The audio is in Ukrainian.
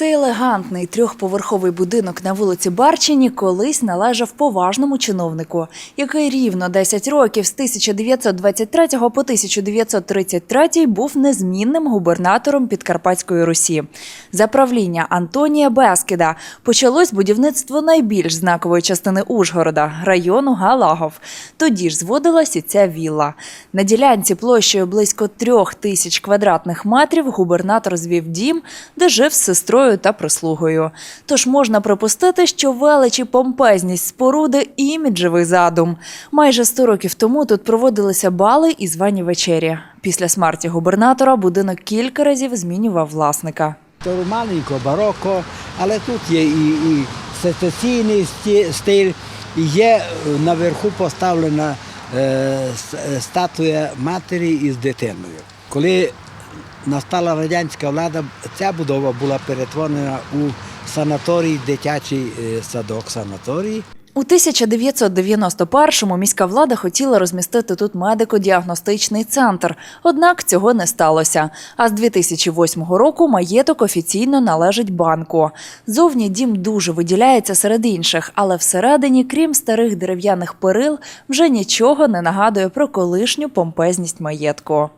Цей елегантний трьохповерховий будинок на вулиці Барчині колись належав поважному чиновнику, який рівно 10 років з 1923 по 1933 був незмінним губернатором Підкарпатської Русі. За правління Антонія Бескіда почалось будівництво найбільш знакової частини Ужгорода району Галагов. Тоді ж зводилась і ця вілла. На ділянці площею близько трьох тисяч квадратних метрів губернатор звів дім, де жив з сестрою та прислугою. Тож можна припустити, що велич і помпезність споруди іміджевий задум. Майже 100 років тому тут проводилися бали і звані вечері. Після смерті губернатора будинок кілька разів змінював власника. То маленько, бароко, але тут є і, і сецесійний стиль, і є е, наверху поставлена е, е, статуя матері із дитиною. Коли настала радянська влада, ця будова була перетворена у санаторій, дитячий е, садок санаторій. У 1991-му міська влада хотіла розмістити тут медико-діагностичний центр, однак цього не сталося. А з 2008 року маєток офіційно належить банку. Зовні дім дуже виділяється серед інших, але всередині, крім старих дерев'яних перил, вже нічого не нагадує про колишню помпезність маєтку.